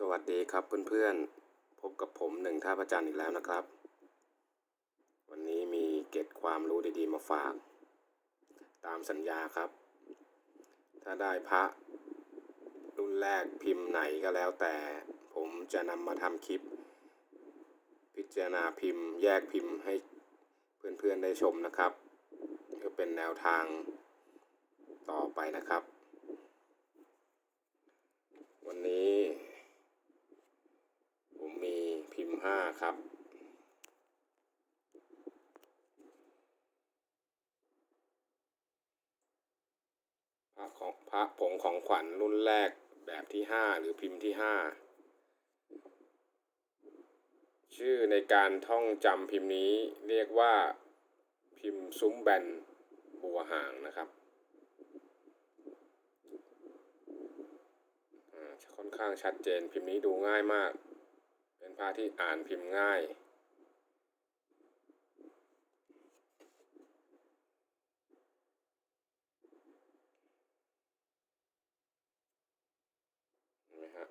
สวัสดีครับเพื่อนๆ พบกับผมหนึ่งท่าประจันทร์อีกแล้วนะครับ วันนี้มีเก็ดความรู้ดีๆมาฝาก ตามสัญญาครับ ถ้าได้พระ รุ่นแรกพิมพ์ไหนก็แล้วแต่ ผมจะนำมาทำคลิป พิจารณาพิมพ์ แยกพิมพ์ให้เพื่อนๆได้ชมนะครับเพื่อเป็นแนวทางต่อไปนะครับ วันนี้ ผมมีพิมพ์ ห้าครับ พระของพระผงของขวัญรุ่นแรกแบบที่ห้าหรือพิมพ์ที่ห้าชื่อในการท่องจำพิมพ์นี้เรียกว่าพิมพ์ซุ้มแบนบัวหางนะครับค่อนข้างชัดเจนพิมพ์นี้ดูง่ายมาก พระที่อ่านพิมพ์ง่าย เห็นไหมฮะ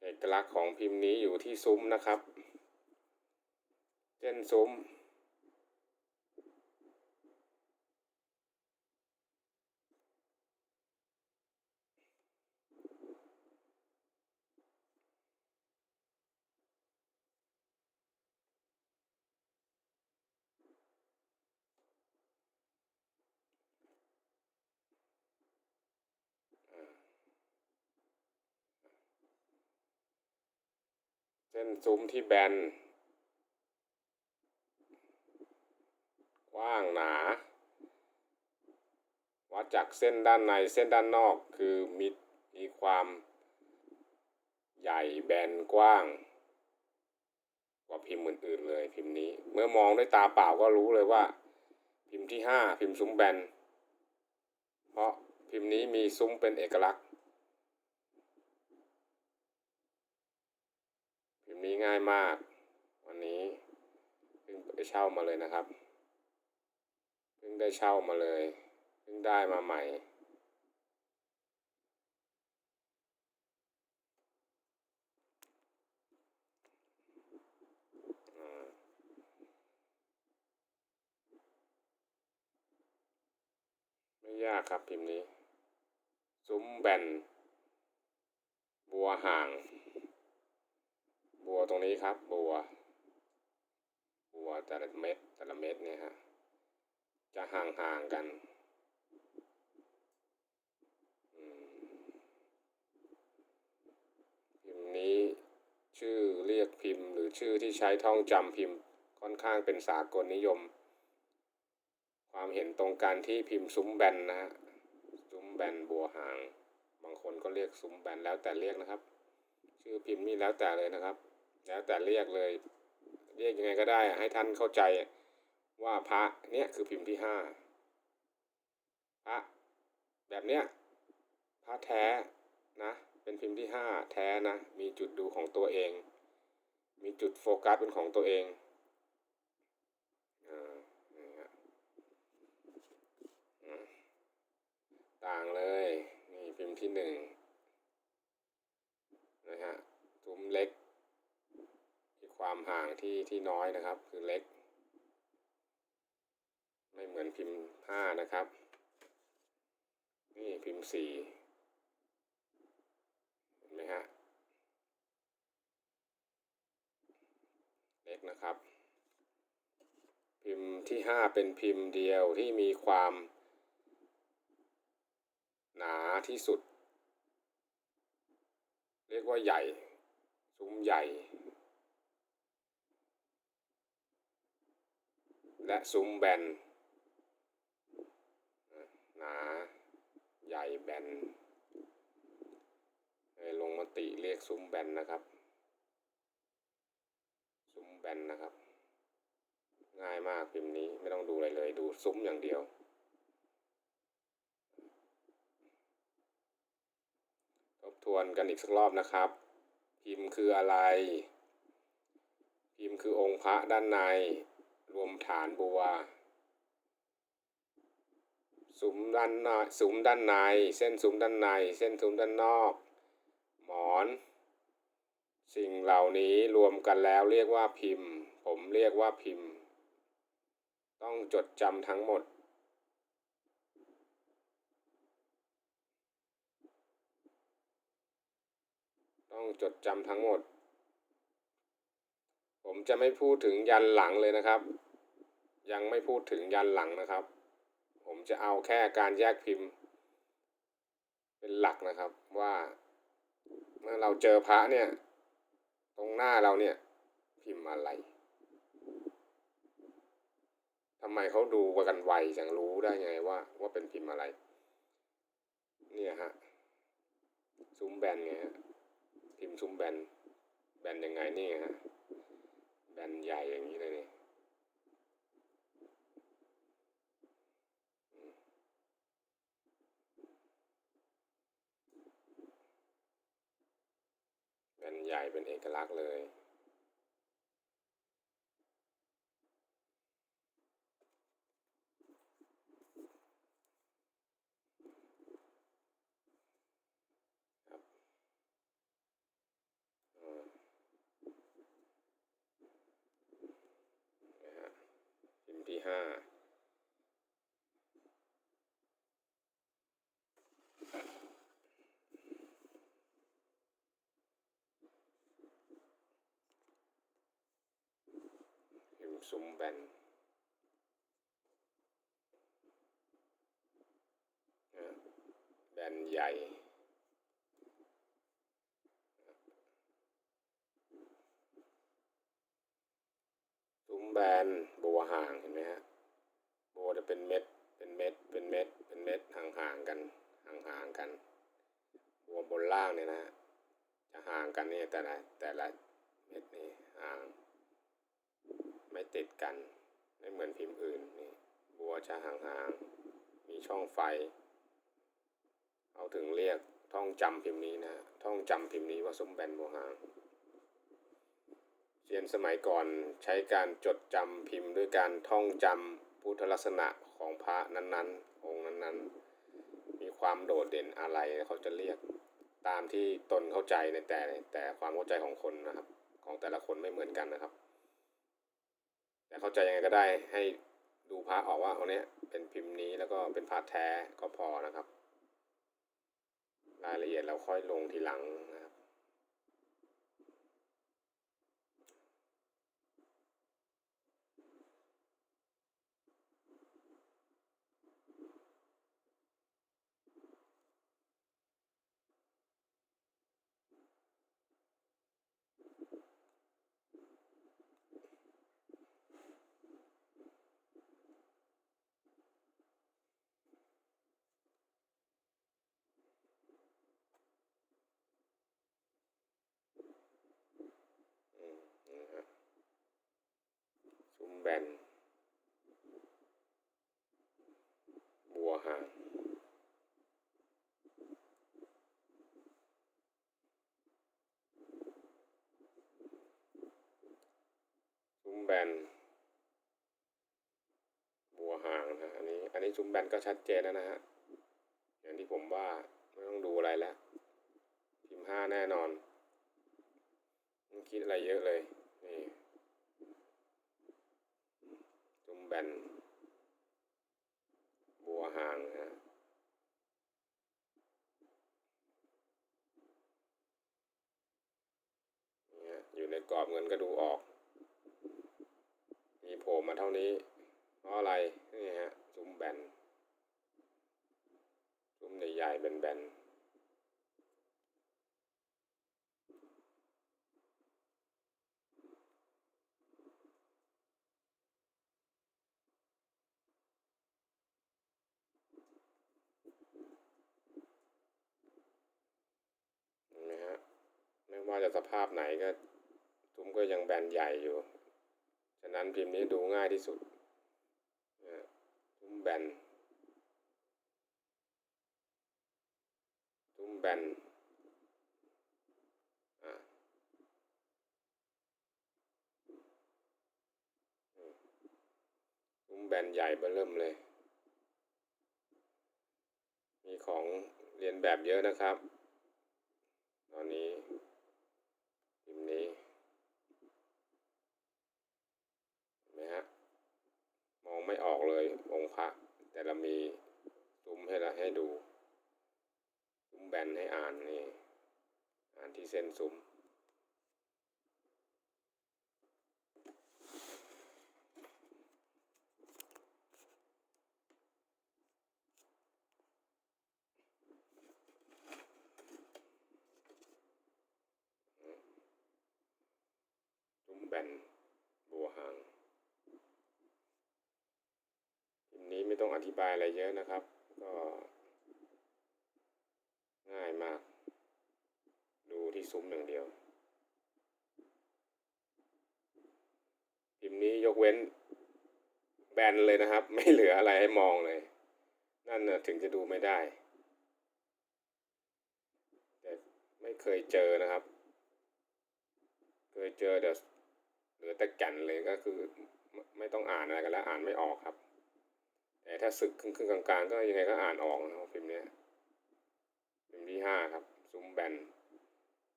เอกลักษณ์ของพิมพ์นี้อยู่ที่ซุ้มนะครับ เส้นซุ้ม เส้นซุ้มที่แบน กว้างหนา วัดจากเส้นด้านในเส้นด้านนอกคือมีมีความใหญ่แบนกว้าง กว่าพิมพ์อื่นๆเลยพิมพ์นี้ เมื่อมองด้วยตาเปล่าก็รู้เลยว่า พิมพ์ที่ห้าพิมพ์ซุ้มแบน เพราะพิมพ์นี้มีซุ้มเป็นเอกลักษณ์ พิมพ์ นี้ง่ายมาก วันนี้เพิ่งไปเช่ามาเลยนะครับเพิ่งได้เช่ามาเลยเพิ่งได้มาใหม่ ไม่ยากครับพิมพ์นี้ ซุ้มแบน บัวห่าง บัวตรงนี้ครับ บัว บัวแต่ละเม็ดแต่ละเม็ดเนี่ยฮะจะห่างๆกันพิมพ์นี้ชื่อเรียกพิมพ์ หรือชื่อที่ใช้ท่องจำพิมพ์ค่อนข้างเป็นสากลนิยม ความเห็นตรงกันที่พิมพ์ซุ้มแบนนะฮะซุ้มแบนบัวหาง บางคนก็เรียกซุ้มแบนแล้วแต่เรียกนะครับ ชื่อพิมพ์นี่แล้วแต่เลยนะครับ แล้วแต่เรียกเลย เรียกยังไงก็ได้อะให้ท่านเข้าใจว่าพระเนี่ยคือพิมพ์ที่ห้าพระแบบเนี้ยพระแท้นะ เป็นพิมพ์ที่ห้าแท้นะ มีจุดดูของตัวเอง มีจุดโฟกัสเป็นของตัวเองอ่านี่ฮะต่างเลย นี่พิมพ์ที่หนึ่งนะฮะ ซุ้มเล็ก ความห่างที่ที่น้อยนะครับ คือเล็ก ไม่เหมือนพิมพ์ห้านะครับ นี่พิมพ์สี่เห็นไหมฮะเล็กนะครับ พิมพ์ที่ห้าเป็นพิมพ์เดียวที่มีความหนาที่สุด เรียกว่าใหญ่ ซุ้มใหญ่ และซุ้มแบนหนาใหญ่แบนห้ลงมติเรียกซุ้มแบนนะครับ ซุ้มแบนนะครับ ง่ายมากพิมพ์นี้ไม่ต้องดูอะไรเลย ดูซุ้มอย่างเดียว ทบทวนกันอีกสักรอบนะครับ พิมพ์คืออะไร พิมพ์คือองค์พระด้านใน รวมฐานบัวสุมด้านในสุมด้านใน เส้นสุมด้านใน เส้นสุมด้านนอก หมอน สิ่งเหล่านี้รวมกันแล้วเรียกว่าพิมพ์ ผมเรียกว่าพิมพ์ ต้องจดจำทั้งหมด ต้องจดจำทั้งหมด ผมจะไม่พูดถึงยันหลังเลยนะครับ ยังไม่พูดถึงยันหลังนะครับ ผมจะเอาแค่การแยกพิมพ์ เป็นหลักนะครับว่า เมื่อเราเจอพระเนี่ย ตรงหน้าเราเนี่ย พิมพ์อะไรทำไมเขาดูกันไวจังรู้ได้ไงว่า ว่าเป็นพิมพ์อะไร เนี่ยฮะซุ้มแบนไงฮะพิมพ์ซุ้มแบนแบนยังไงนี่ฮะ แบนใหญ่อย่างนี้เลยนี่อืมแบนใหญ่เป็นเอกลักษณ์เลย ครับอ่านะฮะพิมพ์ที่ ห้าพิมพ์ซุ้มแบนแบนใหญ่ ซุ้มแบนบัวห่างเห็นไหมฮะบัวจะเป็นเม็ด เป็นเม็ด เป็นเม็ด เป็นเม็ดห่างๆกัน ห่างๆกัน บัวบ นะจะห่างกันเนี่ยแต่ละแต่ละเม็ดนี่ห่างไม่ติดกันไม่เหมือนพิมพ์อื่นนี่บัวจะห่างๆมีช่องไฟ เอาถึงเรียกท่องจำพิมพ์นี้นะท่องจำพิมพ์นี้ว่าซุ้มแบนบัวห่างเรียนสมัยก่อนใช้การจดจำพิมพ์ด้วยการท่องจำพุทธลักษณะของพระนั้นๆ องค์นั้นๆ มีความโดดเด่นอะไรเขาจะเรียก ตามที่ตนเข้าใจในแต่แต่ความเข้าใจของคนนะครับ ของแต่ละคนไม่เหมือนกันนะครับ แต่เข้าใจยังไงก็ได้ให้ดูพระออกว่าเขาเนี้ยเป็นพิมพ์นี้แล้วก็เป็นพระแท้ก็พอนะครับ รายละเอียดเราค่อยลงทีหลังนะครับ อืมนี่ฮะซุ้มแบน บัวหาง ซุ้มแบน บัวหางนะอันนี้ อันนี้ซุ้มแบนก็ชัดเจนแล้วนะฮะ อย่างที่ผมว่าไม่ต้องดูอะไรแล้ว พิมพ์ห้าแน่นอนไมันคิดอะไรเยอะเลย นี่ซุ้มแบนบัวหางนะฮะอยู่ในกรอบเงินก็ดูออก มีโผล่มาเท่านี้เพราะอะไร นี่ฮะ ซุ้มแบน ซุ้มใหญ่ๆแบนๆเห็นไหมฮะ ไม่ ว่าจะสภาพไหนก็ซุ้มก็ยังแบนใหญ่อยู่ ฉะนั้นพิมพ์นี้ดูง่ายที่สุดนะซุ้มแบนซุ้มแบนอะอืมซุ้มแบนใหญ่เบื้อเริ่มเลย มีของเรียนแบบเยอะนะครับ ตอนนี้พิมพ์นี้เห็นไหมฮะ มอง ไม่ออกเลยองค์พระแต่เรามีซุ้มให้ละให้ดูซุ้มแบนให้อ่านนี่ อ่านที่เส้นซุ้มแบนบัวหางพิมพ์นี้ไม่ ต้องอธิบายอะไรเยอะนะครับ ก็ง่ายมาก ดูที่ซุ้มอย่งเดียว พิมพ์นี้ยกเว้น แบนเลยนะครับ ไม่เหลืออะไรให้มองเลย นั่นนะถึงจะดูไม่ได้ แต่ไม่เคยเจอนะครับ เคยเจอแต่เหลือแต่แก่นเลยก็คือไม่ไม่ต้องอ่านอะไรกันแล้ว อ่านไม่ออกครับ แต่ถ้าสึกครึ่งครึ่งๆกลางๆ ก็ยังไงก็อ่านออกนะครับพิมพ์เนี้ยพิมพ์ที่ห้าครับ ซุ้มแบน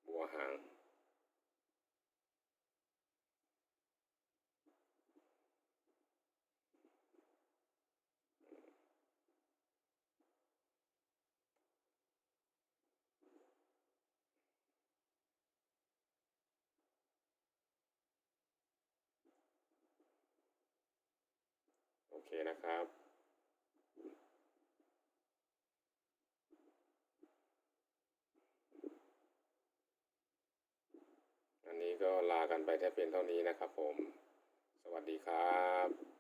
บัวหางโอเคนะครับ ก็ลากันไปแค่เพียงเท่านี้นะครับผม สวัสดีครับ